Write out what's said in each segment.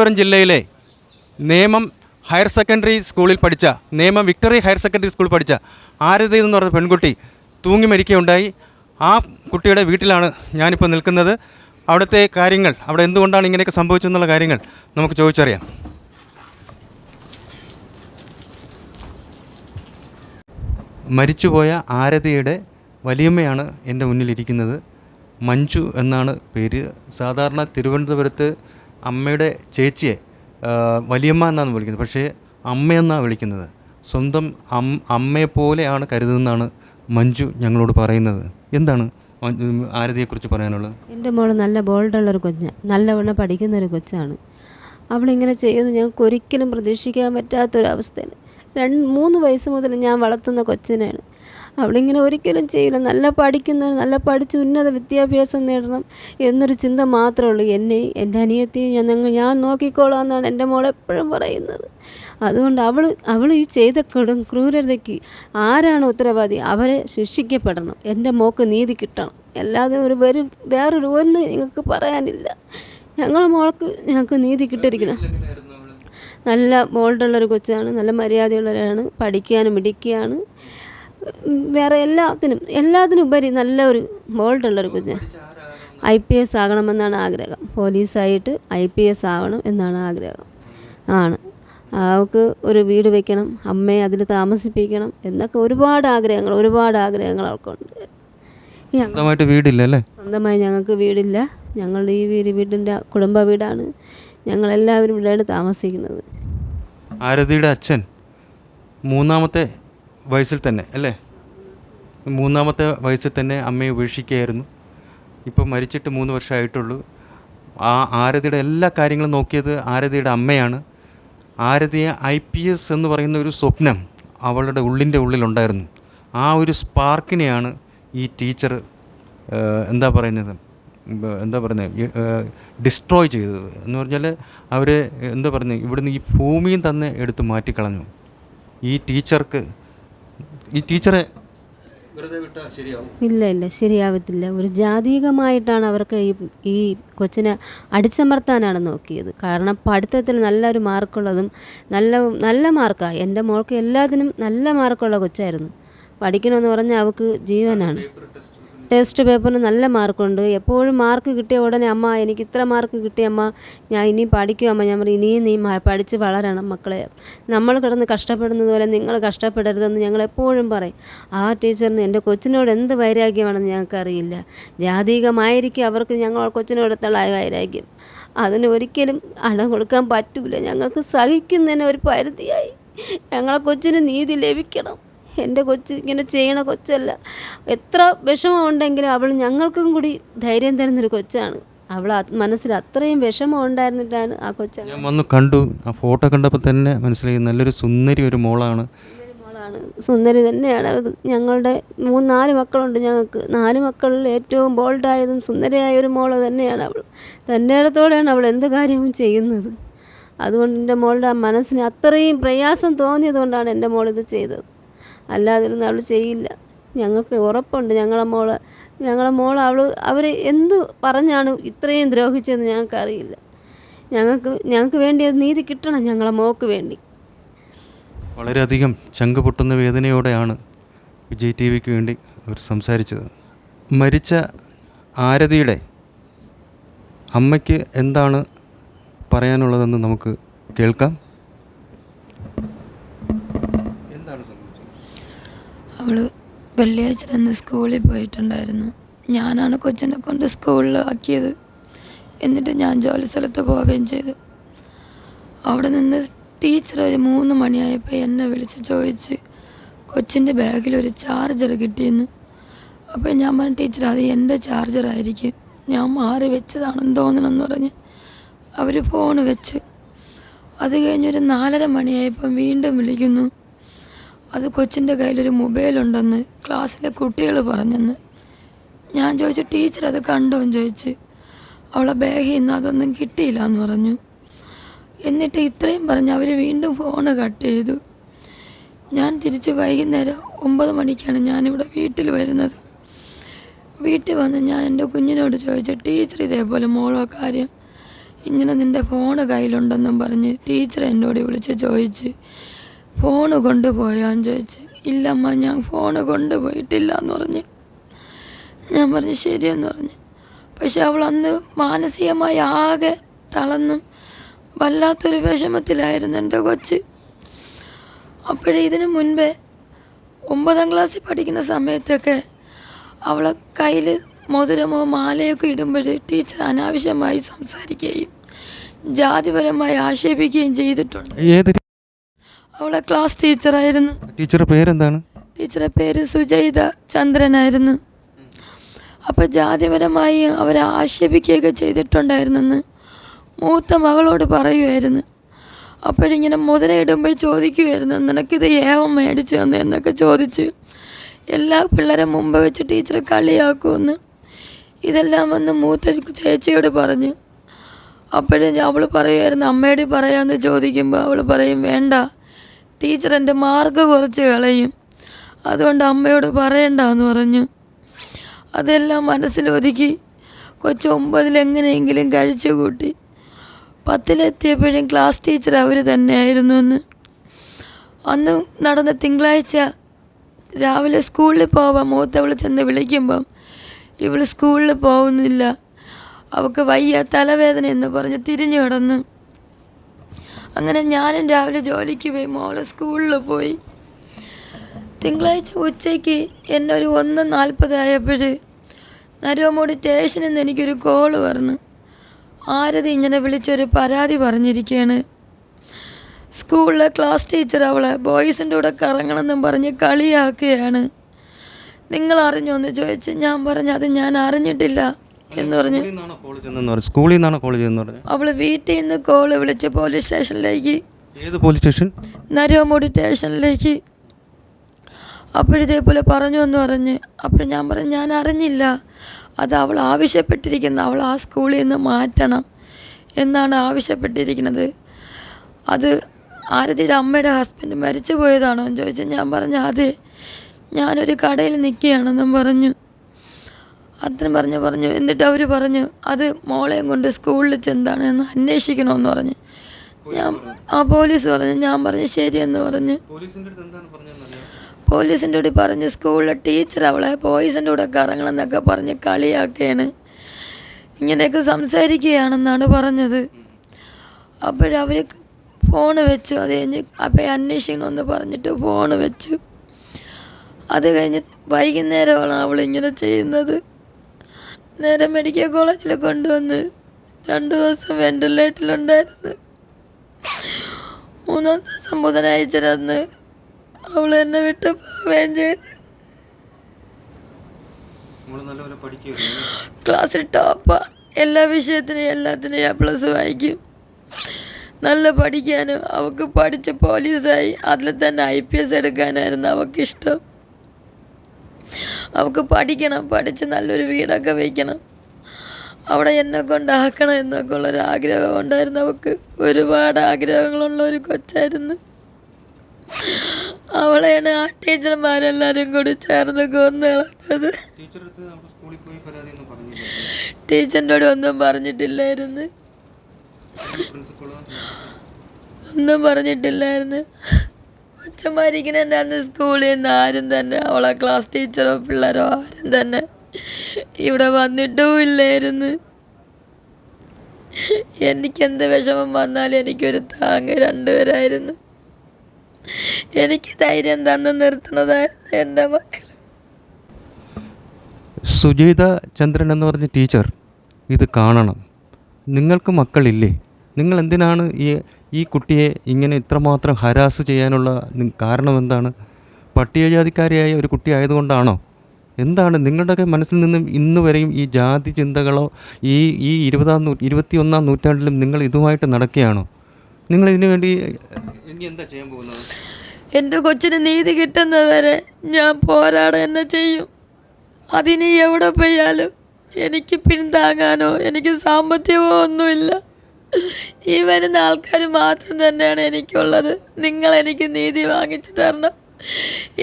തിരുവനന്തപുരം ജില്ലയിലെ Nemom higher secondary സ്കൂളിൽ പഠിച്ച നേമം വിക്ടറി ഹയർ സെക്കൻഡറി സ്കൂളിൽ പഠിച്ച ആരതി എന്ന് പറഞ്ഞ പെൺകുട്ടി തൂങ്ങി മരിക്കുകയുണ്ടായി. ആ കുട്ടിയുടെ വീട്ടിലാണ് ഞാനിപ്പോൾ നിൽക്കുന്നത്. അവിടുത്തെ കാര്യങ്ങൾ അവിടെ എന്തുകൊണ്ടാണ് ഇങ്ങനെയൊക്കെ സംഭവിച്ചെന്നുള്ള കാര്യങ്ങൾ നമുക്ക് ചോദിച്ചറിയാം. മരിച്ചുപോയ ആരതിയുടെ വലിയമ്മയാണ് എന്റെ മുന്നിലിരിക്കുന്നത്. മഞ്ജു എന്നാണ് പേര്. സാധാരണ തിരുവനന്തപുരത്ത് അമ്മയുടെ ചേച്ചിയെ വലിയമ്മ എന്നാണ് വിളിക്കുന്നത്. പക്ഷേ അമ്മയെന്നാണ് വിളിക്കുന്നത്. സ്വന്തം അമ്മയെപ്പോലെയാണ് കരുതുന്നതാണ് മഞ്ജു ഞങ്ങളോട് പറയുന്നത്. എന്താണ് ആരതിയെക്കുറിച്ച് പറയാനുള്ളത്? എന്റെ മോൾ നല്ല ബോൾഡുള്ളൊരു കൊച്ചാണ് നല്ലവണ്ണം പഠിക്കുന്നൊരു കൊച്ചാണ്. അവളിങ്ങനെ ചെയ്യുന്നത് ഞങ്ങൾക്ക് ഒരിക്കലും പ്രതീക്ഷിക്കാൻ പറ്റാത്തൊരവസ്ഥയാണ്. രണ്ട് മൂന്ന് വയസ്സ് മുതൽ ഞാൻ വളർത്തുന്ന കൊച്ചിനെയാണ്. അവളിങ്ങനെ ഒരിക്കലും ചെയ്യില്ല. നല്ല പഠിക്കുന്ന നല്ല പഠിച്ച് ഉന്നത വിദ്യാഭ്യാസം നേടണം എന്നൊരു ചിന്ത മാത്രമേ ഉള്ളൂ. എന്നെ എന്റെ അനിയത്തെയും ഞാൻ ഞങ്ങൾ ഞാൻ നോക്കിക്കോളാം എന്നാണ് എന്റെ മോൾ എപ്പോഴും പറയുന്നത്. അതുകൊണ്ട് അവൾ അവൾ ഈ ചെയ്ത കൊടും ക്രൂരതയ്ക്ക് ആരാണ് ഉത്തരവാദി? അവരെ ശിക്ഷിക്കപ്പെടണം. എന്റെ മോക്ക് നീതി കിട്ടണം. അല്ലാതെ ഒരു വരും വേറൊരു ഒന്നും നിങ്ങൾക്ക് പറയാനില്ല. ഞങ്ങളെ മോൾക്ക് ഞങ്ങൾക്ക് നീതി കിട്ടിയിരിക്കണം. നല്ല ബോൾഡുള്ളൊരു കൊച്ചാണ്. നല്ല മര്യാദയുള്ളവരാണ് പഠിക്കാനും മിടിക്കുകയാണ് വേറെ എല്ലാത്തിനും എല്ലാത്തിനും ഉപരി നല്ലൊരു ബോൾഡുള്ളൊരു കുഞ്ഞ്. ഐ പി എസ് ആകണമെന്നാണ് ആഗ്രഹം. പോലീസായിട്ട് ഐ പി എസ് ആവണം എന്നാണ് ആഗ്രഹം. ആണ്. അവൾക്ക് ഒരു വീട് വെക്കണം അമ്മയെ അതിൽ താമസിപ്പിക്കണം എന്നൊക്കെ ഒരുപാട് ആഗ്രഹങ്ങൾ ഒരുപാട് ആഗ്രഹങ്ങൾ അവൾക്കുണ്ട്. സ്വന്തമായിട്ട് വീടില്ല അല്ലേ? സ്വന്തമായി ഞങ്ങൾക്ക് വീടില്ല. ഞങ്ങളുടെ ഈ വീട് വീടിന്റെ കുടുംബ വീടാണ്. ഞങ്ങളെല്ലാവരും ഇവിടെയാണ് താമസിക്കുന്നത്. ആരതിയുടെ അച്ഛൻ മൂന്നാമത്തെ വയസ്സിൽ തന്നെ അല്ലേ? മൂന്നാമത്തെ വയസ്സിൽ തന്നെ അമ്മയെ ഉപേക്ഷിക്കുകയായിരുന്നു. ഇപ്പോൾ മരിച്ചിട്ട് മൂന്ന് വർഷമായിട്ടുള്ളൂ. ആ ആരതിയുടെ എല്ലാ കാര്യങ്ങളും നോക്കിയത് ആരതിയുടെ അമ്മയാണ്. ആരതിയെ ഐ പി എസ് എന്ന് പറയുന്ന ഒരു സ്വപ്നം അവളുടെ ഉള്ളിന്റെ ഉള്ളിലുണ്ടായിരുന്നു. ആ ഒരു സ്പാർക്കിനെയാണ് ഈ ടീച്ചർ എന്താ പറയുന്നത്? എന്താ പറയുന്നത്? ഡിസ്ട്രോയ് ചെയ്തത്. എന്ന് പറഞ്ഞാൽ അവർ എന്താ പറയുന്നത്? ഇവിടുന്ന് ഈ ഭൂമിയും തന്നെ എടുത്ത് മാറ്റിക്കളഞ്ഞു. ഈ ടീച്ചർക്ക് ഈ ടീച്ചറെ ഇല്ല ഇല്ല ശരിയാവത്തില്ല. ഒരു ജാതീകമായിട്ടാണ് അവർക്ക് ഈ ഈ കൊച്ചിനെ അടിച്ചമർത്താനാണ് നോക്കിയത്. കാരണം പഠിത്തത്തിൽ നല്ലൊരു മാർക്കുള്ളതും നല്ല നല്ല മാർക്കാണ് എന്റെ മോൾക്ക് എല്ലാത്തിനും നല്ല മാർക്കുള്ള കൊച്ചായിരുന്നു. പഠിക്കണമെന്ന് പറഞ്ഞാൽ അവൾക്ക് ജീവനാണ്. ടെസ്റ്റ് പേപ്പറിന് നല്ല മാർക്കുണ്ട് എപ്പോഴും മാർക്ക് കിട്ടിയ ഉടനെ അമ്മ എനിക്ക് ഇത്ര മാർക്ക് കിട്ടിയ അമ്മ. ഞാൻ ഇനിയും പഠിക്കും അമ്മ. ഞാൻ പറയും ഇനിയും നീ പഠിച്ച് വളരണം മക്കളെ. നമ്മൾ കിടന്ന് കഷ്ടപ്പെടുന്നത് പോലെ നിങ്ങൾ കഷ്ടപ്പെടരുതെന്ന് ഞങ്ങൾ എപ്പോഴും പറയും. ആ ടീച്ചറിന് എന്റെ കൊച്ചിനോട് എന്ത് വൈരാഗ്യമാണെന്ന് ഞങ്ങൾക്കറിയില്ല. ജാതീകമായിരിക്കും അവർക്ക് ഞങ്ങൾ കൊച്ചിനോടത്തുള്ള വൈരാഗ്യം. അതിന് ഒരിക്കലും അടം കൊടുക്കാൻ പറ്റൂല. ഞങ്ങൾക്ക് സഹിക്കുന്നതിന് ഒരു പരിധിയായി. ഞങ്ങളെ കൊച്ചിന് നീതി ലഭിക്കണം. എന്റെ കൊച്ച് ഇങ്ങനെ ചെയ്യണ കൊച്ചല്ല. എത്ര വിഷമമുണ്ടെങ്കിലും അവൾ ഞങ്ങൾക്കും കൂടി ധൈര്യം തരുന്നൊരു കൊച്ചാണ്. അവൾ മനസ്സിൽ അത്രയും വിഷമം ഉണ്ടായിരുന്നിട്ടാണ് ആ കൊച്ച ഞാൻ വന്ന് കണ്ടു. ആ ഫോട്ടോ കണ്ടപ്പോൾ തന്നെ മനസ്സിലായി നല്ലൊരു സുന്ദരി ഒരു മോളാണ്. മോളാണ്. സുന്ദരി തന്നെയാണ് അത്. ഞങ്ങളുടെ മൂന്ന് നാല് മക്കളുണ്ട് ഞങ്ങൾക്ക്. നാല് മക്കളിൽ ഏറ്റവും ബോൾഡായതും സുന്ദരിയായ ഒരു മോൾ തന്നെയാണ് അവൾ. തന്റെ ഇടത്തോടെയാണ് അവൾ എന്ത് കാര്യവും ചെയ്യുന്നത്. അതുകൊണ്ട് എന്റെ മോളുടെ ആ മനസ്സിന് അത്രയും പ്രയാസം തോന്നിയത് കൊണ്ടാണ് എന്റെ മോൾ ഇത് ചെയ്തത്. അല്ലാതിരുന്ന് അവൾ ചെയ്യില്ല. ഞങ്ങൾക്ക് ഉറപ്പുണ്ട് ഞങ്ങളെ മോൾ. ഞങ്ങളെ മോൾ അവൾ അവർ എന്ത് പറഞ്ഞാണ് ഇത്രയും ദ്രോഹിച്ചതെന്ന് ഞങ്ങൾക്കറിയില്ല. ഞങ്ങൾക്ക് ഞങ്ങൾക്ക് വേണ്ടി അത് നീതി കിട്ടണം ഞങ്ങളെ മോക്ക് വേണ്ടി. വളരെയധികം ചങ്ക് പൊട്ടുന്ന വേദനയോടെയാണ് വിജയ് ടി വിക്ക് വേണ്ടി അവർ സംസാരിച്ചത്. മരിച്ച ആരതിയുടെ അമ്മയ്ക്ക് എന്താണ് പറയാനുള്ളതെന്ന് നമുക്ക് കേൾക്കാം. അവൾ വെള്ളിയാഴ്ച തന്നെ സ്കൂളിൽ പോയിട്ടുണ്ടായിരുന്നു. ഞാനാണ് കൊച്ചിനെ കൊണ്ട് സ്കൂളിൽ ആക്കിയത് എന്നിട്ട് ഞാൻ ജോലി സ്ഥലത്ത് പോവുകയും ചെയ്തു. അവിടെ നിന്ന് ടീച്ചർ ഒരു മൂന്ന് മണിയായപ്പോൾ എന്നെ വിളിച്ച് ചോദിച്ച് കൊച്ചിന്റെ ബാഗിൽ ഒരു ചാർജർ കിട്ടിയെന്ന്. അപ്പോൾ ഞാൻ പറഞ്ഞു ടീച്ചർ അത് എന്റെ ചാർജറായിരിക്കും ഞാൻ മാറി വെച്ചതാണെന്ന് തോന്നണമെന്ന് പറഞ്ഞ് അവർ ഫോൺ വെച്ച്. അത് കഴിഞ്ഞൊരു നാലര മണിയായപ്പം വീണ്ടും വിളിക്കുന്നു. അത് കൊച്ചിന്റെ കയ്യിലൊരു മൊബൈലുണ്ടെന്ന് ക്ലാസ്സിലെ കുട്ടികൾ പറഞ്ഞെന്ന്. ഞാൻ ചോദിച്ചു ടീച്ചർ അത് കണ്ടോ? എന്ന് ചോദിച്ച് അവളെ ബാഗിൽ നിന്ന് അതൊന്നും കിട്ടിയില്ല എന്ന് പറഞ്ഞു. എന്നിട്ട് ഇത്രയും പറഞ്ഞ് അവർ വീണ്ടും ഫോണ് കട്ട് ചെയ്തു. ഞാൻ തിരിച്ച് വൈകുന്നേരം ഒമ്പത് മണിക്കാണ് ഞാനിവിടെ വീട്ടിൽ വരുന്നത്. വീട്ടിൽ വന്ന് ഞാൻ എന്റെ കുഞ്ഞിനോട് ചോദിച്ചു ടീച്ചർ ഇതേപോലെ മോളോ കാര്യം ഇങ്ങനെ നിന്റെ ഫോണ് കയ്യിലുണ്ടെന്നും പറഞ്ഞ് ടീച്ചർ എന്നോട് വിളിച്ച് ചോദിച്ച് ഫോണ് കൊണ്ടുപോയാന്ന് ചോദിച്ച്. ഇല്ലമ്മ ഞാൻ ഫോണ് കൊണ്ടുപോയിട്ടില്ല എന്ന് പറഞ്ഞ്. ഞാൻ പറഞ്ഞു ശരിയെന്ന് പറഞ്ഞു. പക്ഷെ അവൾ അന്ന് മാനസികമായി ആകെ തളർന്നും വല്ലാത്തൊരു വിഷമത്തിലായിരുന്നു എന്റെ കൊച്ച്. അപ്പോഴേ ഇതിനു മുൻപേ ഒമ്പതാം ക്ലാസ്സിൽ പഠിക്കുന്ന സമയത്തൊക്കെ അവളെ കയ്യിൽ മോതിരമോ മാലയൊക്കെ ഇടുമ്പോൾ ടീച്ചർ അനാവശ്യമായി സംസാരിക്കുകയും ജാതിപരമായി ആക്ഷേപിക്കുകയും ചെയ്തിട്ടുണ്ട്. അവളെ ക്ലാസ് ടീച്ചറായിരുന്നു ടീച്ചറുടെ പേരെന്താണ്? ടീച്ചറെ പേര് സുജയിത ചന്ദ്രനായിരുന്നു. അപ്പോൾ ജാതിപരമായി അവരെ ആക്ഷേപിക്കുകയൊക്കെ ചെയ്തിട്ടുണ്ടായിരുന്നെന്ന് മൂത്ത മകളോട് പറയുമായിരുന്നു അപ്പോഴിങ്ങനെ മുതലയിടുമ്പോൾ ചോദിക്കുമായിരുന്നു നിനക്കിത് ഏവം മേടിച്ചു തന്നെ? എന്നൊക്കെ ചോദിച്ച് എല്ലാ പിള്ളേരെ മുമ്പ് വെച്ച് ടീച്ചറെ കളിയാക്കുമെന്ന്. ഇതെല്ലാം വന്ന് മൂത്ത ചേച്ചിയോട് പറഞ്ഞ് അപ്പോഴും അവൾ പറയുമായിരുന്നു അമ്മയോട് പറയാമെന്ന് ചോദിക്കുമ്പോൾ അവൾ പറയും വേണ്ട ടീച്ചർ എന്റെ മാർക്ക് കുറച്ച് കളയും. അതുകൊണ്ട് അമ്മയോട് പറയണ്ടെന്ന് പറഞ്ഞു. അതെല്ലാം മനസ്സിലൊതുക്കി കൊച്ചു ഒമ്പതിൽ എങ്ങനെയെങ്കിലും കഴിച്ചു കൂട്ടി. പത്തിലെത്തിയപ്പോഴും ക്ലാസ് ടീച്ചർ അവർ തന്നെയായിരുന്നു എന്ന് അന്ന് നടന്ന തിങ്കളാഴ്ച രാവിലെ സ്കൂളിൽ പോവാൻ മൂത്തവൾ ചെന്ന് വിളിക്കുമ്പം ഇവൾ സ്കൂളിൽ പോകുന്നില്ല. അവൾക്ക് വയ്യ തലവേദന എന്ന് പറഞ്ഞ് തിരിഞ്ഞു കിടന്ന്. അങ്ങനെ ഞാനും രാവിലെ ജോലിക്ക് പോയി മോൾ സ്കൂളിൽ പോയി. തിങ്കളാഴ്ച ഉച്ചയ്ക്ക് എന്നെ ഒരു ഒന്ന് നാൽപ്പതായപ്പോൾ നരുവമോട് സ്റ്റേഷനിൽ നിന്ന് എനിക്കൊരു കോൾ പറഞ്ഞു ആരതി ഇങ്ങനെ വിളിച്ചൊരു പരാതി പറഞ്ഞിരിക്കുകയാണ് സ്കൂളിലെ ക്ലാസ് ടീച്ചർ അവളെ ബോയ്സിന്റെ കൂടെ കറങ്ങണമെന്നും പറഞ്ഞ് കളിയാക്കുകയാണ്. നിങ്ങൾ അറിഞ്ഞോ എന്ന് ചോദിച്ച് ഞാൻ പറഞ്ഞു അത് ഞാൻ അറിഞ്ഞിട്ടില്ല. എന്ന് പറഞ്ഞ് സ്കൂളിൽ നിന്നാണോ കോളേജ് അവൾ വീട്ടിൽ നിന്ന് കോൾ വിളിച്ച് പോലീസ് സ്റ്റേഷനിലേക്ക് ഏത് പോലീസ് സ്റ്റേഷൻ നരുവമൂടി സ്റ്റേഷനിലേക്ക് അപ്പോഴിതേപോലെ പറഞ്ഞു എന്ന് പറഞ്ഞ്. അപ്പോൾ ഞാൻ പറഞ്ഞു ഞാൻ അറിഞ്ഞില്ല. അത് അവൾ ആവശ്യപ്പെട്ടിരിക്കുന്ന. അവൾ ആ സ്കൂളിൽ നിന്ന് മാറ്റണം എന്നാണ് ആവശ്യപ്പെട്ടിരിക്കുന്നത്. അത് ആരതിയുടെ അമ്മയുടെ ഹസ്ബൻഡ് മരിച്ചു പോയതാണോ എന്ന് ചോദിച്ചു ഞാൻ പറഞ്ഞു അതെ. ഞാനൊരു കടയിൽ നിൽക്കുകയാണെന്നും പറഞ്ഞു. അത്രയും പറഞ്ഞു പറഞ്ഞു. എന്നിട്ട് അവർ പറഞ്ഞു അത് മോളെയും കൊണ്ട് സ്കൂളിൽ ചെന്താണ് എന്ന് അന്വേഷിക്കണമെന്ന് പറഞ്ഞു. ഞാൻ ആ പോലീസ് പറഞ്ഞു ഞാൻ പറഞ്ഞു ശരിയെന്ന് പറഞ്ഞ്. പോലീസിന്റെ കൂടി പറഞ്ഞ് സ്കൂളിലെ ടീച്ചർ അവളെ ബോയ്സിന്റെ കൂടെ കറങ്ങണം എന്നൊക്കെ പറഞ്ഞ് കളിയാക്കുകയാണ്. ഇങ്ങനെയൊക്കെ സംസാരിക്കുകയാണെന്നാണ് പറഞ്ഞത്. അപ്പോഴവർ ഫോണ് വെച്ചു അത് കഴിഞ്ഞ് അപ്പോൾ അന്വേഷിക്കണമെന്ന് പറഞ്ഞിട്ട് ഫോണ് വെച്ചു. അത് കഴിഞ്ഞ് വൈകുന്നേരമാണ് അവൾ ഇങ്ങനെ ചെയ്യുന്നത്. നേരെ മെഡിക്കൽ കോളേജിൽ കൊണ്ടുവന്ന് രണ്ട് ദിവസം വെന്റിലേറ്ററിലുണ്ടായിരുന്നു. മൂന്നാം ദിവസം ബുധനാഴ്ച അന്ന് അവൾ എന്നെ വിട്ട് പോവുകയും ചെയ്തു. ക്ലാസ്സിൽ ടോപ്പ. എല്ലാ വിഷയത്തിനും എല്ലാത്തിനും എ പ്ലസ് വായിക്കും നല്ല പഠിക്കാനും അവൾക്ക് പഠിച്ച് പോലീസായി അതിൽ തന്നെ ഐ പി എസ് എടുക്കാനായിരുന്നു അവൾക്ക് ഇഷ്ടം അവൾക്ക് പഠിക്കണം പഠിച്ച് നല്ലൊരു വീടൊക്കെ വയ്ക്കണം അവിടെ എന്നെ കൊണ്ടാക്കണം എന്നൊക്കെ ഉള്ളൊരു ആഗ്രഹം ഉണ്ടായിരുന്നു അവൾക്ക് ഒരുപാട് ആഗ്രഹങ്ങളുള്ള ഒരു കൊച്ചായിരുന്നു. അവളെയാണ് ആ ടീച്ചർമാരെല്ലാവരും കൂടി ചേർന്ന് കൊന്നു കളഞ്ഞത്. ടീച്ചറിന്റെ ഒന്നും പറഞ്ഞിട്ടില്ലായിരുന്നു. ഒന്നും പറഞ്ഞിട്ടില്ലായിരുന്നു. കൊച്ചന്മാരിങ്ങനെ എന്റെ അന്ന് സ്കൂളിൽ നിന്ന് ആരും തന്നെ അവളെ ക്ലാസ് ടീച്ചറോ പിള്ളേരോ ആരും തന്നെ ഇവിടെ വന്നിട്ടും ഇല്ലായിരുന്നു എനിക്കെന്ത് വിഷമം വന്നാലും എനിക്കൊരു താങ്ങ് രണ്ടുപേരായിരുന്നു. എനിക്ക് ധൈര്യം തന്ന് നിർത്തുന്നതായിരുന്നു എന്റെ മക്കൾ സുജീത ചന്ദ്രൻ എന്ന് പറഞ്ഞ ടീച്ചർ ഇത് കാണണം. നിങ്ങൾക്ക് മക്കളില്ലേ? നിങ്ങൾ എന്തിനാണ് ഈ ഈ കുട്ടിയെ ഇങ്ങനെ ഇത്രമാത്രം ഹരാസ് ചെയ്യാനുള്ള കാരണം എന്താണ്? പട്ടികജാതിക്കാരിയായ ഒരു കുട്ടി ആയതുകൊണ്ടാണോ? എന്താണ് നിങ്ങളുടെയൊക്കെ മനസ്സിൽ നിന്നും ഇന്ന് വരെയും ഈ ജാതി ചിന്തകളോ ഈ ഈ ഇരുപതാം നൂ ഇരുപത്തി ഒന്നാം നൂറ്റാണ്ടിലും നിങ്ങൾ ഇതുമായിട്ട് നടക്കുകയാണോ? നിങ്ങൾ ഇതിനു വേണ്ടി ഇനി എന്താ ചെയ്യാൻ പോകുന്നത്? എന്റെ കൊച്ചിന് നീതി കിട്ടുന്നവരെ ഞാൻ പോരാടാൻ തന്നെ ചെയ്യും. അതിനി എവിടെ പോയാലും എനിക്ക് പിന്താങ്ങാനോ എനിക്ക് സാമ്പത്തികമോ ഒന്നുമില്ല. ഈ വരുന്ന ആൾക്കാർ മാത്രം തന്നെയാണ് എനിക്കുള്ളത്. നിങ്ങൾ എനിക്ക് നീതി വാങ്ങിച്ചു തരണം.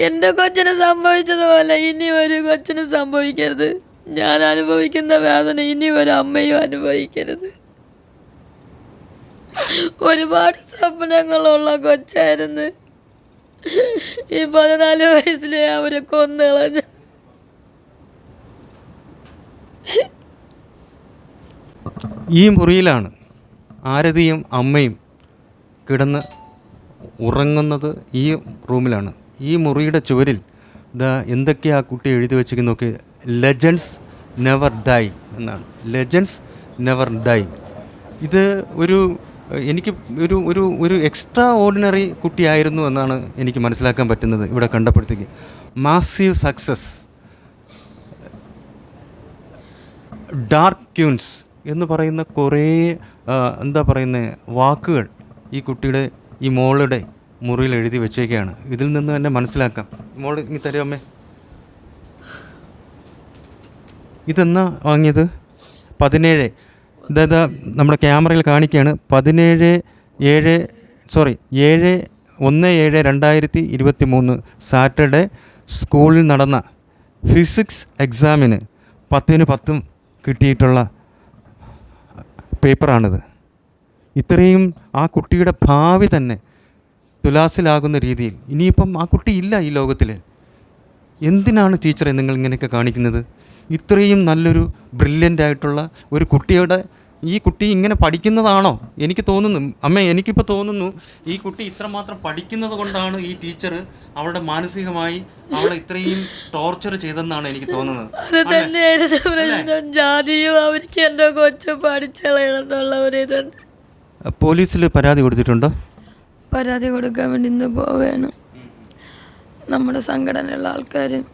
എന്റെ കൊച്ചിന് സംഭവിച്ചതുപോലെ ഇനി ഒരു കൊച്ചിന് സംഭവിക്കരുത്. ഞാൻ അനുഭവിക്കുന്ന വേദന ഇനി ഒരു അമ്മയും അനുഭവിക്കരുത്. ഒരുപാട് സ്വപ്നങ്ങളുള്ള കൊച്ചായിരുന്നു. ഈ പതിനാല് വയസ്സിലെ അവരെ കൊന്നുകളഞ്ഞു ഈ മുറിയിലാണ് ആരതിയും അമ്മയും കിടന്ന് ഉറങ്ങുന്നത് ഈ റൂമിലാണ്. ഈ മുറിയുടെ ചുവരിൽ ദാ എന്തൊക്കെയാ ആ കുട്ടി എഴുതി വെച്ചിരിക്കുന്നൊക്കെ ലെജൻസ് നെവർ ഡൈ എന്നാണ്. ലെജൻസ് നെവർ ഡൈ ഇത് ഒരു എനിക്ക് ഒരു ഒരു ഒരു എക്സ്ട്രാ ഓർഡിനറി കുട്ടിയായിരുന്നു എന്നാണ് എനിക്ക് മനസ്സിലാക്കാൻ പറ്റുന്നത് ഇവിടെ കണ്ടപ്പോഴത്തേക്ക്. മാസീവ് സക്സസ് ഡാർക്ക് ക്യൂൻസ് എന്ന് പറയുന്ന കുറേ എന്താ പറയുന്നത് വാക്കുകൾ ഈ കുട്ടിയുടെ ഈ മോളുടെ മുറിയിൽ എഴുതി വെച്ചേക്കാണ്. ഇതിൽ നിന്ന് തന്നെ മനസ്സിലാക്കാം. മോൾ ഇനി തരും അമ്മേ. ഇതെന്നാ വാങ്ങിയത്? പതിനേഴ്. അതായത് നമ്മുടെ ക്യാമറയിൽ കാണിക്കുകയാണ് പതിനേഴ് ഏഴ് സോറി ഏഴ് ഒന്ന് ഏഴ് രണ്ടായിരത്തി ഇരുപത്തി മൂന്ന് സാറ്റർഡേ സ്കൂളിൽ നടന്ന ഫിസിക്സ് എക്സാമിന് പത്തിന് പത്തും കിട്ടിയിട്ടുള്ള പേപ്പറാണിത്. ഇത്രയും ആ കുട്ടിയുടെ ഭാവി തന്നെ തുലാസിലാകുന്ന രീതിയിൽ. ഇനിയിപ്പം ആ കുട്ടി ഇല്ല ഈ ലോകത്തിൽ എന്തിനാണ് ടീച്ചറെ നിങ്ങൾ ഇങ്ങനെയൊക്കെ കാണിക്കുന്നത്? ഇത്രയും നല്ലൊരു ബ്രില്യന്റ് ആയിട്ടുള്ള ഒരു കുട്ടിയുടെ ഈ കുട്ടി ഇങ്ങനെ പഠിക്കുന്നതാണോ? എനിക്ക് തോന്നുന്നു. അമ്മ എനിക്കിപ്പോൾ തോന്നുന്നു ഈ കുട്ടി ഇത്രമാത്രം പഠിക്കുന്നത് കൊണ്ടാണ് ഈ ടീച്ചർ അവളുടെ മാനസികമായി അവളെ ഇത്രയും ടോർച്ചർ ചെയ്തെന്നാണ് എനിക്ക് തോന്നുന്നത്. അത് തന്നെയായിരുന്നു പ്രശ്നം. ജാതിയും അവർക്ക് എന്റെ കൊച്ചു പഠിച്ചളയണമെന്നുള്ള ഒരു ഇതുണ്ട്. പോലീസിൽ പരാതി കൊടുത്തിട്ടുണ്ടോ? പരാതി കൊടുക്കാൻ വേണ്ടി ഇന്ന് പോവുകയാണ് നമ്മുടെ സംഘടനയുള്ള ആൾക്കാരും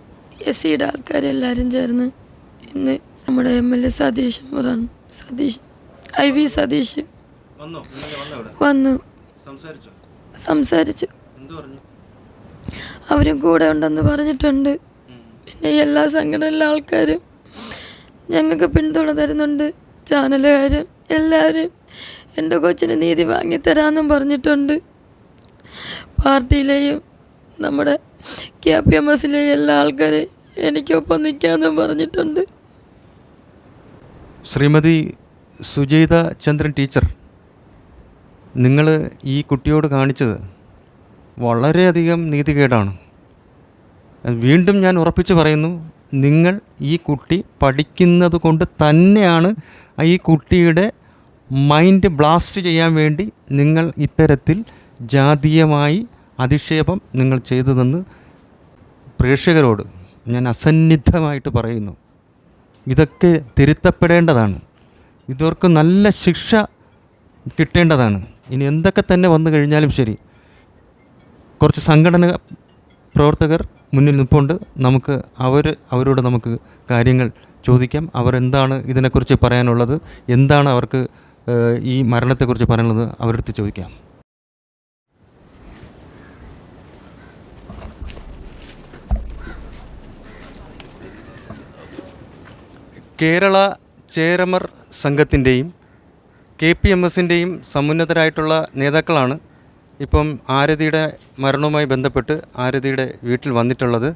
എസ് സിയുടെ ആൾക്കാരും എല്ലാവരും ചേർന്ന് ഇന്ന് നമ്മുടെ എം എൽ എ സതീഷ് മുറാണ് സതീഷ് ഐ വി സതീഷ്. വന്നോ? സംസാരിച്ചോ? സംസാരിച്ചു. എന്തു പറഞ്ഞു? അവരും കൂടെ ഉണ്ടെന്ന് പറഞ്ഞിട്ടുണ്ട്. പിന്നെ എല്ലാ സംഘടനയിലെ ആൾക്കാരും ഞങ്ങൾക്ക് പിന്തുണ തരുന്നുണ്ട്. ചാനലുകാരും എല്ലാവരും എന്റെ കൊച്ചിന് നീതി വാങ്ങിത്തരാമെന്നും പറഞ്ഞിട്ടുണ്ട്. പാർട്ടിയിലെയും നമ്മുടെ കെ പി എം എസിലെയും എല്ലാ ആൾക്കാരെയും എനിക്കൊപ്പം നിൽക്കാമെന്നും പറഞ്ഞിട്ടുണ്ട്. ശ്രീമതി സുജീത ചന്ദ്രൻ ടീച്ചർ നിങ്ങൾ ഈ കുട്ടിയോട് കാണിച്ചത് വളരെയധികം നീതികേടാണ്. വീണ്ടും ഞാൻ ഉറപ്പിച്ച് പറയുന്നു നിങ്ങൾ ഈ കുട്ടി പഠിക്കുന്നത് കൊണ്ട് തന്നെയാണ് ഈ കുട്ടിയുടെ മൈൻഡ് ബ്ലാസ്റ്റ് ചെയ്യാൻ വേണ്ടി നിങ്ങൾ ഇത്തരത്തിൽ ജാതീയമായി അധിക്ഷേപം നിങ്ങൾ ചെയ്തതെന്ന് പ്രേക്ഷകരോട് ഞാൻ അസന്നിഗ്ധമായിട്ട് പറയുന്നു. ഇതൊക്കെ തിരുത്തപ്പെടേണ്ടതാണ്. ഇവർക്ക് നല്ല ശിക്ഷ കിട്ടേണ്ടതാണ്. ഇനി എന്തൊക്കെ തന്നെ വന്നു കഴിഞ്ഞാലും ശരി. കുറച്ച് സംഘടന പ്രവർത്തകർ മുന്നിൽ നിൽപ്പുണ്ട് നമുക്ക് അവർ അവരോട് നമുക്ക് കാര്യങ്ങൾ ചോദിക്കാം. അവർ എന്താണ് ഇതിനെക്കുറിച്ച് പറയാനുള്ളത്? എന്താണ് അവർക്ക് ഈ മരണത്തെക്കുറിച്ച് പറയാനുള്ളത്? അവരടുത്ത് ചോദിക്കാം. കേരള ചേരമർ സംഘത്തിന്റെയും കെ പി എം എസിന്റെയും സമുന്നതരായിട്ടുള്ള നേതാക്കളാണ് ഇപ്പം ആരതിയുടെ മരണവുമായി ബന്ധപ്പെട്ട് ആരതിയുടെ വീട്ടിൽ വന്നിട്ടുള്ളത്.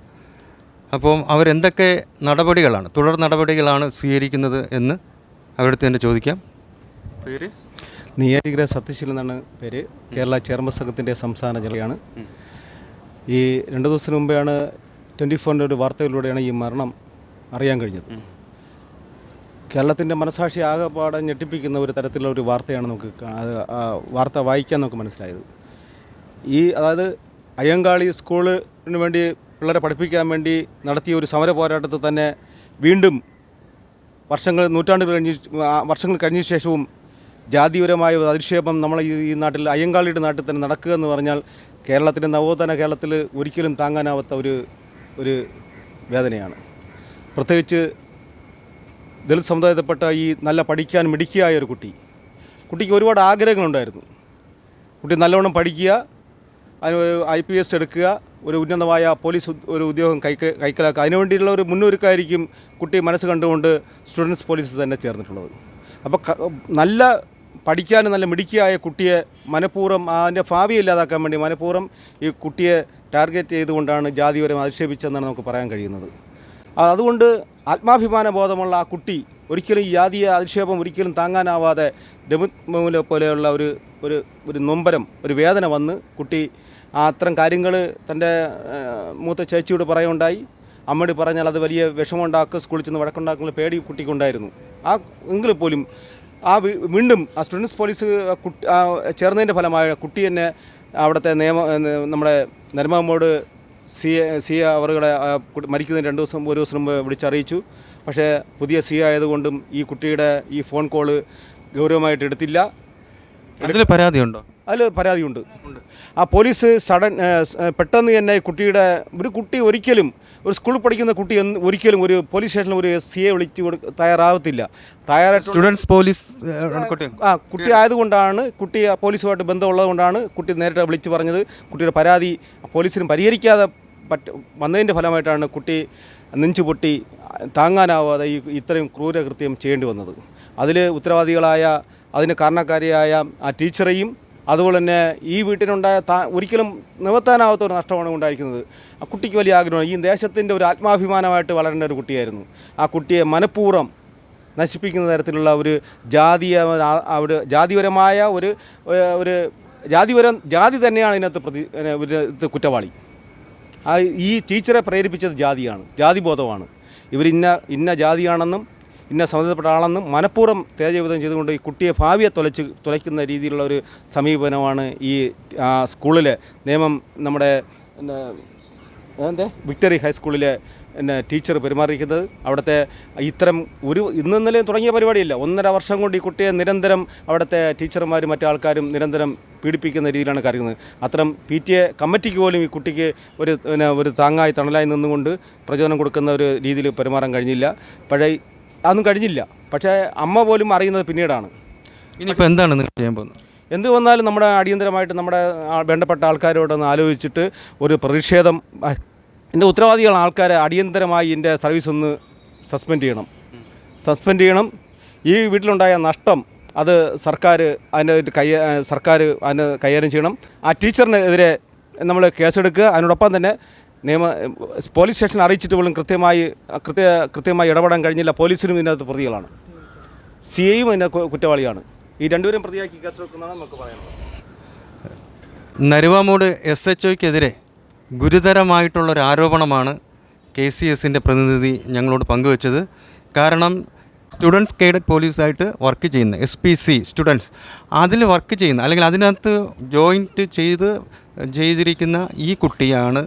അപ്പം അവരെന്തൊക്കെ നടപടികളാണ് തുടർ നടപടികളാണ് സ്വീകരിക്കുന്നത് എന്ന് അവിടുത്തെ തന്നെ ചോദിക്കാം. പേര്? നെയ്യാറ്റിക്കര സത്യശീലൻ എന്നാണ് പേര്. കേരള ചേർമ സംഘത്തിന്റെ സംസ്ഥാന ജില്ലയാണ് ഈ രണ്ട് ദിവസത്തിന് മുമ്പെയാണ് ട്വന്റി ഫോറിന്റെ ഒരു വാർത്തകളിലൂടെയാണ് ഈ മരണം അറിയാൻ കഴിഞ്ഞത്. കേരളത്തിന്റെ മനസാക്ഷി ആകെപ്പാടെ ഞെട്ടിപ്പിക്കുന്ന ഒരു തരത്തിലുള്ള ഒരു വാർത്തയാണ് നമുക്ക് വാർത്ത വായിക്കാൻ നമുക്ക് മനസ്സിലായത്. ഈ അതായത് അയ്യങ്കാളി സ്കൂളിന് വേണ്ടി പിള്ളേരെ പഠിപ്പിക്കാൻ വേണ്ടി നടത്തിയ ഒരു സമര പോരാട്ടത്തിൽ തന്നെ വീണ്ടും വർഷങ്ങൾ നൂറ്റാണ്ടുകൾ കഴിഞ്ഞ് വർഷങ്ങൾ കഴിഞ്ഞ ശേഷവും ജാതിപരമായ ഒരു അധിക്ഷേപം നമ്മളെ ഈ നാട്ടിൽ അയ്യങ്കാളിയുടെ നാട്ടിൽ തന്നെ നടക്കുക എന്ന് പറഞ്ഞാൽ കേരളത്തിന്റെ നവോത്ഥാന കേരളത്തിൽ ഒരിക്കലും താങ്ങാനാവാത്ത ഒരു ഒരു വേദനയാണ്. പ്രത്യേകിച്ച് ദളിത് സമുദായത്തിൽപ്പെട്ട ഈ നല്ല പഠിക്കാൻ മിടുക്കിയായ ഒരു കുട്ടി. കുട്ടിക്ക് ഒരുപാട് ആഗ്രഹങ്ങളുണ്ടായിരുന്നു. കുട്ടി നല്ലവണ്ണം പഠിക്കുക അതിന് ഐ പി എസ് എടുക്കുക ഒരു ഉന്നതമായ പോലീസ് ഒരു ഉദ്യോഗം കൈക്ക് കൈക്കലാക്കുക. അതിനുവേണ്ടിയുള്ള ഒരു മുന്നൊരുക്കായിരിക്കും കുട്ടി മനസ്സ് കണ്ടുകൊണ്ട് സ്റ്റുഡൻസ് പോലീസ് തന്നെ ചേർന്നിട്ടുള്ളത്. അപ്പോൾ നല്ല പഠിക്കാൻ നല്ല മിടുക്കിയായ കുട്ടിയെ മനഃപൂർവം അതിന്റെ ഭാവി ഇല്ലാതാക്കാൻ വേണ്ടി മനഃപൂർവം ഈ കുട്ടിയെ ടാർഗറ്റ് ചെയ്തുകൊണ്ടാണ് ജാതിപരം അധിക്ഷേപിച്ചതെന്നാണ് നമുക്ക് പറയാൻ കഴിയുന്നത്. അതുകൊണ്ട് ആത്മാഭിമാന ബോധമുള്ള ആ കുട്ടി ഒരിക്കലും ജാതീയ അധിക്ഷേപം ഒരിക്കലും താങ്ങാനാവാതെ ഡെമുലെ മൗല പോലെയുള്ള ഒരു ഒരു ഒരു നൊമ്പരം ഒരു വേദന വന്ന് കുട്ടി അത്തരം കാര്യങ്ങൾ തന്റെ മൂത്ത ചേച്ചിയോട് പറയുണ്ടായി അമ്മയോട് പറഞ്ഞാൽ അത് വലിയ വിഷമമുണ്ടാക്കുക സ്കൂളിൽ ചെന്ന് വഴക്കുണ്ടാക്കുന്ന പേടി കുട്ടിക്കുണ്ടായിരുന്നു. ആ എങ്കിൽ പോലും ആ വീണ്ടും ആ സ്റ്റുഡൻസ് പോലീസ് കുട്ടി ചേർന്നതിന്റെ ഫലമായ കുട്ടി തന്നെ അവിടുത്തെ നിയമ നമ്മുടെ നരമാമോട് സി സി അവരുടെ മരിക്കുന്നതിന് രണ്ട് ദിവസം ഒരു ദിവസം മുമ്പ് വിളിച്ചറിയിച്ചു. പക്ഷേ പുതിയ സി ആയതുകൊണ്ടും ഈ കുട്ടിയുടെ ഈ ഫോൺ കോൾ ഗൗരവമായിട്ട് എടുത്തില്ല. അതിൽ പരാതിയുണ്ടോ? അതിൽ പരാതിയുണ്ട്. ആ പോലീസ് സഡൻ പെട്ടെന്ന് തന്നെ കുട്ടിയുടെ ഒരു കുട്ടി ഒരിക്കലും ഒരു സ്കൂളിൽ പഠിക്കുന്ന കുട്ടി ഒരിക്കലും ഒരു പോലീസ് സ്റ്റേഷനിൽ ഒരു സി എ വിളിച്ച് തയ്യാറാവത്തില്ല. തയ്യാറായിട്ട് സ്റ്റുഡൻസ് പോലീസ് ആ കുട്ടി ആയതുകൊണ്ടാണ് കുട്ടി പോലീസുമായിട്ട് ബന്ധമുള്ളത് കൊണ്ടാണ് കുട്ടി നേരിട്ട് വിളിച്ച് പറഞ്ഞത്. കുട്ടിയുടെ പരാതി പോലീസിന് പരിഹരിക്കാതെ പറ്റ വന്നതിന്റെ ഫലമായിട്ടാണ് കുട്ടി നെഞ്ചു പൊട്ടി താങ്ങാനാവാതെ ഈ ഇത്രയും ക്രൂരകൃത്യം ചെയ്യേണ്ടി വന്നത്. അതിൽ ഉത്തരവാദികളായ അതിന് കാരണക്കാരിയായ ആ ടീച്ചറെയും അതുപോലെ തന്നെ ഈ വീട്ടിനുണ്ടായ താ ഒരിക്കലും നിവർത്താനാവാത്ത ഒരു നഷ്ടമാണ് ഉണ്ടായിരിക്കുന്നത്. ആ കുട്ടിക്ക് വലിയ ആഗ്രഹമാണ്. ഈ ദേശത്തിന്റെ ഒരു ആത്മാഭിമാനമായിട്ട് വളരേണ്ട ഒരു കുട്ടിയായിരുന്നു. ആ കുട്ടിയെ മനഃപൂർവം നശിപ്പിക്കുന്ന തരത്തിലുള്ള ഒരു ജാതീയ അവിടെ ജാതിപരമായ ഒരു ഒരു ജാതിപരം ജാതി തന്നെയാണ് ഇതിനകത്ത് പ്രതി ഇതിനകത്ത് കുറ്റവാളി. ആ ഈ ടീച്ചറെ പ്രേരിപ്പിച്ചത് ജാതിയാണ് ജാതിബോധമാണ്. ഇവർ ഇന്ന ഇന്ന ജാതിയാണെന്നും ഇന്ന സമ്മതപ്പെട്ട ആളെന്നും മനഃപൂർവം തേജവിധം ചെയ്തുകൊണ്ട് ഈ കുട്ടിയെ ഭാവിയെ തുലച്ച് തുലയ്ക്കുന്ന രീതിയിലുള്ള ഒരു സമീപനമാണ് ഈ സ്കൂളിലെ നിയമം നമ്മുടെ വിക്ടറി ഹൈസ്കൂളിലെ പിന്നെ ടീച്ചർ പെരുമാറിയിരിക്കുന്നത്. അവിടുത്തെ ഇത്തരം ഒരു ഇന്ന് ഇന്നലെയും തുടങ്ങിയ പരിപാടിയില്ല. ഒന്നര വർഷം കൊണ്ട് ഈ കുട്ടിയെ നിരന്തരം അവിടുത്തെ ടീച്ചർമാരും മറ്റു ആൾക്കാരും നിരന്തരം പീഡിപ്പിക്കുന്ന രീതിയിലാണ് കാര്യങ്ങൾ അത്തരം പി ടി എ കമ്മിറ്റിക്ക് പോലും ഈ കുട്ടിക്ക് ഒരു പിന്നെ ഒരു താങ്ങായി തണലായി നിന്നുകൊണ്ട് പ്രചോദനം കൊടുക്കുന്ന ഒരു രീതിയിൽ പെരുമാറാൻ കഴിഞ്ഞില്ല. പഴയ അതൊന്നും കഴിഞ്ഞില്ല. പക്ഷേ അമ്മ പോലും അറിയുന്നത് പിന്നീടാണ്. ഇനിയിപ്പോൾ എന്താണ് നിങ്ങൾ ചെയ്യാൻ പോകുന്നത്? എന്ത് വന്നാലും നമ്മുടെ അടിയന്തരമായിട്ട് നമ്മുടെ ബന്ധപ്പെട്ട വേണ്ടപ്പെട്ട ആൾക്കാരോടൊന്ന് ആലോചിച്ചിട്ട് ഒരു പ്രതിഷേധം എന്റെ ഉത്തരവാദികളാണ് ആൾക്കാരെ അടിയന്തരമായി എന്റെ സർവീസ് ഒന്ന് സസ്പെൻഡ് ചെയ്യണം. സസ്പെൻഡ് ചെയ്യണം. ഈ വീട്ടിലുണ്ടായ നഷ്ടം അത് സർക്കാർ അതിന്റെ കൈ സർക്കാർ അതിന് കൈകാര്യം ചെയ്യണം. ആ ടീച്ചറിനെതിരെ നമ്മൾ കേസെടുക്കുക. അതിനോടൊപ്പം തന്നെ നിയമ പോലീസ് സ്റ്റേഷൻ അറിയിച്ചിട്ട് പോലും കൃത്യമായി കൃത്യ കൃത്യമായി ഇടപെടാൻ കഴിഞ്ഞില്ല. പോലീസിനും ഇതിനകത്ത് പ്രതികളാണ്. സി ഐയും ഇതിന്റെ കുറ്റവാളിയാണ്. ഈ രണ്ടുപേരും പ്രതിയാക്കി കേസെടുക്കുന്നതാണ് നമുക്ക് പറയാനുള്ളത്. നരുവാമൂട് എസ് എച്ച് ഒക്കെതിരെ ഗുരുതരമായിട്ടുള്ളൊരു ആരോപണമാണ് കെ സി എസിന്റെ പ്രതിനിധി ഞങ്ങളോട് പങ്കുവച്ചത്. കാരണം സ്റ്റുഡൻസ് കേഡറ്റ് പോലീസായിട്ട് വർക്ക് ചെയ്യുന്ന എസ് പി സി സ്റ്റുഡൻസ് അതിൽ വർക്ക് ചെയ്യുന്ന അല്ലെങ്കിൽ അതിനകത്ത് ജോയിന്റ് ചെയ്ത് ചെയ്തിരിക്കുന്ന ഈ കുട്ടിയാണ്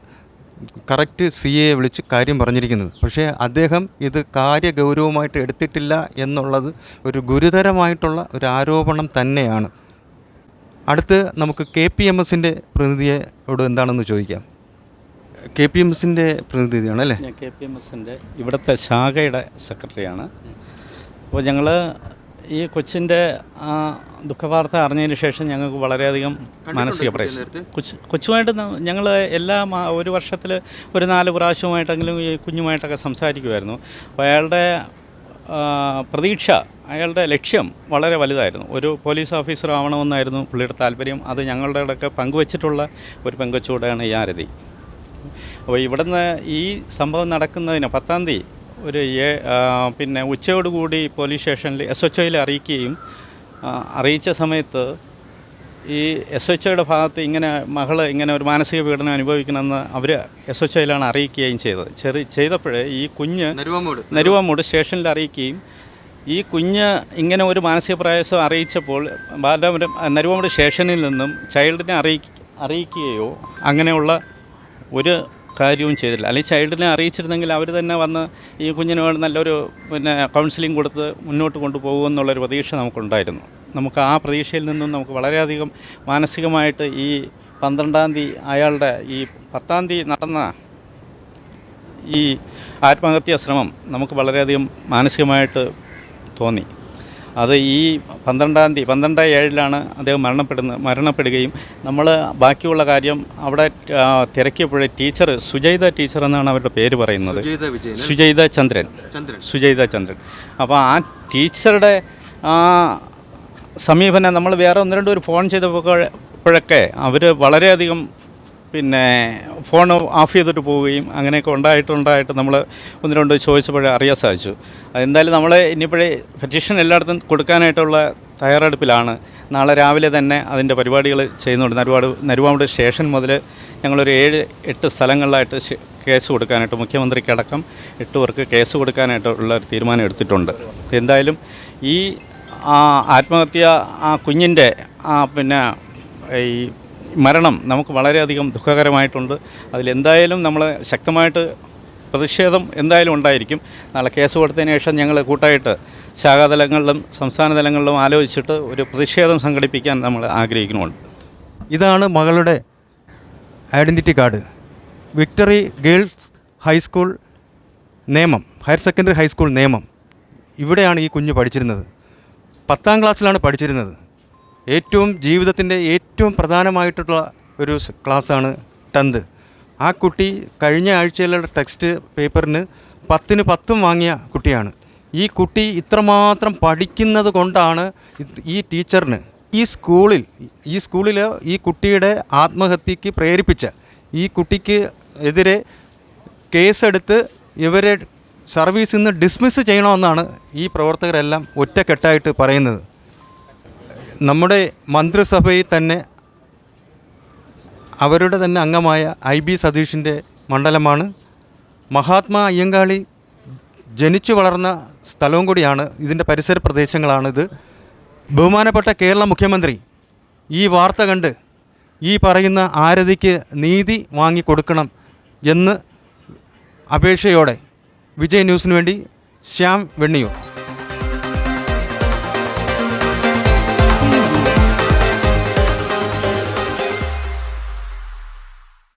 കറക്റ്റ് സി എ വിളിച്ച് കാര്യം പറഞ്ഞിരിക്കുന്നത്. പക്ഷേ അദ്ദേഹം ഇത് കാര്യഗൗരവമായിട്ട് എടുത്തിട്ടില്ല എന്നുള്ളത് ഒരു ഗുരുതരമായിട്ടുള്ള ഒരു ആരോപണം തന്നെയാണ്. അടുത്ത് നമുക്ക് കെ പി എം എസിന്റെ പ്രതിനിധിയോട് എന്താണെന്ന് ചോദിക്കാം. കെ പി എം എസിന്റെ പ്രതിനിധിയാണ് അല്ലേ? ഞാൻ കെ പി എം എസിന്റെ ഇവിടുത്തെ ശാഖയുടെ സെക്രട്ടറിയാണ്. അപ്പോൾ ഞങ്ങൾ ഈ കൊച്ചിന്റെ ആ ദുഃഖവാർത്ത അറിഞ്ഞതിന് ശേഷം ഞങ്ങൾക്ക് വളരെയധികം മാനസിക പ്രശ്നം കൊച്ച് കൊച്ചുമായിട്ട് ഞങ്ങൾ എല്ലാ ഒരു വർഷത്തിൽ ഒരു നാല് പ്രാവശ്യമായിട്ടെങ്കിലും ഈ കുഞ്ഞുമായിട്ടൊക്കെ സംസാരിക്കുമായിരുന്നു അപ്പോൾ അയാളുടെ പ്രതീക്ഷ അയാളുടെ ലക്ഷ്യം വളരെ വലുതായിരുന്നു. ഒരു പോലീസ് ഓഫീസർ ആവണമെന്നായിരുന്നു പുള്ളിയുടെ താല്പര്യം. അത് ഞങ്ങളുടെ ഇടയ്ക്ക് പങ്കുവച്ചിട്ടുള്ള ഒരു പെങ്കൊച്ചുകൂടെയാണ് ഈ ആരതി. അപ്പോൾ ഇവിടുന്ന് ഈ സംഭവം നടക്കുന്നതിന് പത്താം തീയതി ഒരു ഏ പിന്നെ ഉച്ചയോടുകൂടി പോലീസ് സ്റ്റേഷനിൽ എസ് എച്ച് ഒയിൽ അറിയിക്കുകയും അറിയിച്ച സമയത്ത് ഈ എസ് എച്ച് ഒയുടെ ഭാഗത്ത് ഇങ്ങനെ മകൾ ഇങ്ങനെ ഒരു മാനസിക പീഡനം അനുഭവിക്കണമെന്ന് അവർ എസ് എച്ച് ഒയിലാണ് അറിയിക്കുകയും ചെയ്തത്. ചെറിയ ചെയ്തപ്പോഴേ ഈ കുഞ്ഞ് നരുവാമൂട്. നരുവാമൂട് സ്റ്റേഷനിൽ അറിയിക്കുകയും ഈ കുഞ്ഞ് ഇങ്ങനെ ഒരു മാനസിക പ്രയാസം അറിയിച്ചപ്പോൾ ബാലരാമപുരം നരുവാമൂട് സ്റ്റേഷനിൽ നിന്നും ചൈൽഡിനെ അറിയി അറിയിക്കുകയോ അങ്ങനെയുള്ള ഒരു കാര്യവും ചെയ്തില്ല. അല്ലെങ്കിൽ ചൈൽഡിനെ അറിയിച്ചിരുന്നെങ്കിൽ അവർ തന്നെ വന്ന് ഈ കുഞ്ഞിന് വേണ്ടി നല്ലൊരു പിന്നെ കൗൺസിലിംഗ് കൊടുത്ത് മുന്നോട്ട് കൊണ്ടുപോകുമെന്നുള്ളൊരു പ്രതീക്ഷ നമുക്കുണ്ടായിരുന്നു. നമുക്ക് ആ പ്രതീക്ഷയിൽ നിന്നും നമുക്ക് വളരെയധികം മാനസികമായിട്ട് ഈ പന്ത്രണ്ടാം തീയതി അയാളുടെ ഈ പത്താം തീയതി നടന്ന ഈ ആത്മഹത്യാ ശ്രമം നമുക്ക് വളരെയധികം മാനസികമായിട്ട് തോന്നി. അത് ഈ പന്ത്രണ്ടാം തീയതി പന്ത്രണ്ട് ഏഴിലാണ് അദ്ദേഹം മരണപ്പെടുന്നത് മരണപ്പെടുകയും നമ്മൾ ബാക്കിയുള്ള കാര്യം അവിടെ തിരക്കിയപ്പോഴേ ടീച്ചർ സുജൈത ടീച്ചർ എന്നാണ് അവരുടെ പേര് പറയുന്നത്. സുജീത ചന്ദ്രൻ. ചന്ദ്രൻ. സുജൈത ചന്ദ്രൻ. അപ്പോൾ ആ ടീച്ചറുടെ ആ സമീപനം നമ്മൾ വേറെ ഒന്ന് രണ്ട് പേര് ഫോൺ ചെയ്തപ്പോഴൊക്കെ അവർ വളരെയധികം പിന്നെ ഫോൺ ഓഫ് ചെയ്തിട്ട് പോവുകയും അങ്ങനെയൊക്കെ ഉണ്ടായിട്ടുണ്ടായിട്ട് നമ്മൾ ഒന്ന് രണ്ട് ചോദിച്ചപ്പോഴേ അറിയാൻ സാധിച്ചു. എന്തായാലും നമ്മൾ ഇനിയിപ്പോഴേ പെറ്റീഷൻ എല്ലായിടത്തും കൊടുക്കാനായിട്ടുള്ള തയ്യാറെടുപ്പിലാണ്. നാളെ രാവിലെ തന്നെ അതിന്റെ പരിപാടികൾ ചെയ്യുന്നുണ്ട്. നരുവാട് നരുവാട് സ്റ്റേഷൻ മുതൽ ഞങ്ങളൊരു ഏഴ് എട്ട് സ്ഥലങ്ങളിലായിട്ട് കേസ് കൊടുക്കാനായിട്ട് മുഖ്യമന്ത്രിക്കടക്കം എട്ട് പേർക്ക് കേസ് കൊടുക്കാനായിട്ടുള്ള ഒരു തീരുമാനം എടുത്തിട്ടുണ്ട്. എന്തായാലും ഈ ആത്മഹത്യ ആ കുഞ്ഞിന്റെ ആ പിന്നെ ഈ മരണം നമുക്ക് വളരെയധികം ദുഃഖകരമായിട്ടുണ്ട്. അതിലെന്തായാലും നമ്മൾ ശക്തമായിട്ട് പ്രതിഷേധം എന്തായാലും ഉണ്ടായിരിക്കും. നാളെ കേസ് കൊടുത്തതിന് ശേഷം ഞങ്ങൾ കൂട്ടായിട്ട് ശാഖാതലങ്ങളിലും സംസ്ഥാന തലങ്ങളിലും ആലോചിച്ചിട്ട് ഒരു പ്രതിഷേധം സംഘടിപ്പിക്കാൻ നമ്മൾ ആഗ്രഹിക്കുന്നുണ്ട്. ഇതാണ് മകളുടെ identity card. Victory girls high school Nemam higher secondary high school Nemam. ഇവിടെയാണ് ഈ കുഞ്ഞ് പഠിച്ചിരുന്നത്. പത്താം ക്ലാസ്സിലാണ് പഠിച്ചിരുന്നത്. ഏറ്റവും ജീവിതത്തിന്റെ ഏറ്റവും പ്രധാനമായിട്ടുള്ള ഒരു ക്ലാസ്സാണ് ടെൻത്ത് ആ കുട്ടി കഴിഞ്ഞ ആഴ്ചയിലുള്ള ടെക്സ്റ്റ് പേപ്പറിന് പത്തിന് പത്തും വാങ്ങിയ കുട്ടിയാണ്. ഈ കുട്ടി ഇത്രമാത്രം പഠിക്കുന്നത് കൊണ്ടാണ് ഈ ടീച്ചറിന് ഈ സ്കൂളിൽ ഈ സ്കൂളിൽ ഈ കുട്ടിയുടെ ആത്മഹത്യക്ക് പ്രേരിപ്പിച്ച ഈ കുട്ടിക്ക് എതിരെ കേസെടുത്ത് ഇവരെ സർവീസിൽ നിന്ന് ഡിസ്മിസ് ചെയ്യണമെന്നാണ് ഈ പ്രവർത്തകരെല്ലാം ഒറ്റക്കെട്ടായിട്ട് പറയുന്നത്. നമ്മുടെ മന്ത്രിസഭയിൽ തന്നെ അവരുടെ തന്നെ അംഗമായ ഐ ബി സതീഷിന്റെ മണ്ഡലമാണ്. മഹാത്മാ അയ്യങ്കാളി ജനിച്ചു വളർന്ന സ്ഥലവും കൂടിയാണ് ഇതിന്റെ പരിസര പ്രദേശങ്ങളാണിത്. ബഹുമാനപ്പെട്ട കേരള മുഖ്യമന്ത്രി ഈ വാർത്ത കണ്ട് ഈ പറയുന്ന ആരതിക്ക് നീതി വാങ്ങിക്കൊടുക്കണം എന്ന് അപേക്ഷയോടെ വിജയ് ന്യൂസിന് വേണ്ടി ശ്യാം വെണ്ണിയൂർ.